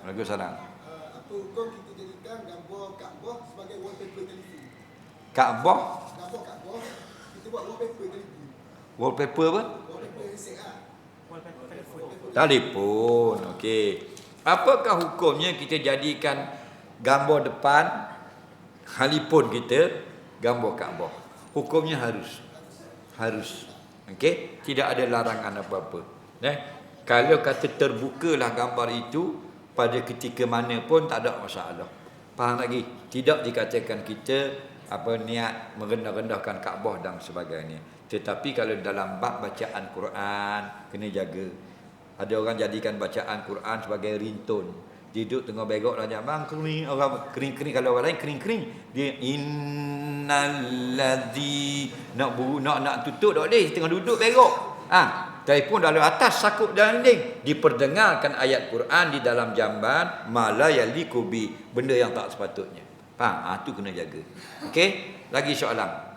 Waalaikumsalam. Apa hukum kita jadikan gambar Kaabah sebagai wallpaper telefon? Kaabah Gambar Kaabah kita buat wallpaper telefon. wallpaper apa? Wallpaper handset ah. Telefon. Okey. Apakah hukumnya kita jadikan gambar depan handphone kita gambar Kaabah? Hukumnya harus. Harus. Okey? Tidak ada larangan apa-apa. Eh? Kalau kata terbukalah gambar itu pada ketika mana pun tak ada masalah. Faham lagi? Tidak dikatakan kita apa niat merendah-rendahkan Kaabah dan sebagainya. Tetapi kalau dalam bab bacaan Quran kena jaga. Ada orang jadikan bacaan Quran sebagai. Dia duduk tengah begok lah bang kering orang kering-kering kalau orang lain kering-kering dia innalladzi nak buru nak nak tutup dak leh tengah duduk begok ah telefon dalam atas sakup dalam dinding. Diperdengarkan ayat Quran di dalam jamban mala yaliku bi. Benda yang tak sepatutnya. Faham? Ah tu kena jaga. Okey? Lagi soalan